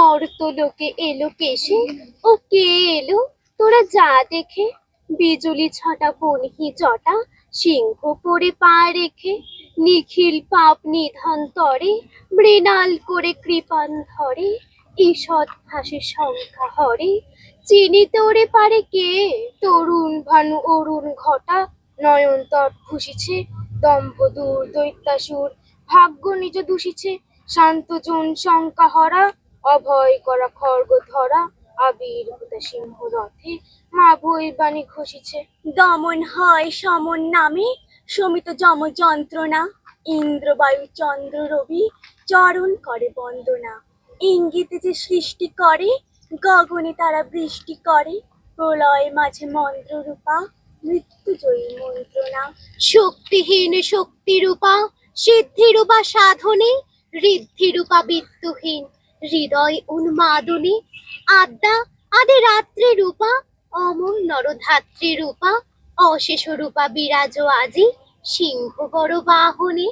মর্ত লোকে এলো কেসে ও কে এলো? তোরা যা দেখে। বিজুলি ছটা বনহি জটা, সিংহ পরে পা রেখে। নিখিল পাপ নিধন তরে, মৃণাল করে কৃপান ধরে। ঈষৎ ভাসে সংখ্যা হরে। চিনিতে ওরে পারে কে? তরুণ ভানু অরুণ ঘটা। নয়নতর খুশিছে দম্ভ দূর দৈত্যাসুর। ভাগ্য নিজ দূষিছে শান্তজন শঙ্কা হরা। অভয় করা খর্গ ধরা আবির্ভূত সিংহ রথে মা ভৈবাণী ঘষিছে। দমন হয় সমন নামে সমিত যম যন্ত্রণা ইন্দ্র বায়ু চন্দ্র রবি চরণ করে বন্দনা। ইঙ্গিতে যে সৃষ্টি করে গগনে তারা বৃষ্টি করে প্রলয় মাঝে মন্ত্র রূপা মৃত্যুজয়ী মন্ত্রণা। শক্তিহীন শক্তি রূপা সিদ্ধি রূপা সাধনে ঋদ্ধি রূপা বিত্তহীন হৃদয় উন্মাদনী, আদ্যা আদে রাত্রি রূপা, অমর নরধাত্রী রূপা, অশেষ রূপা বিরাজ আজি সিংহ বড় বাহনে।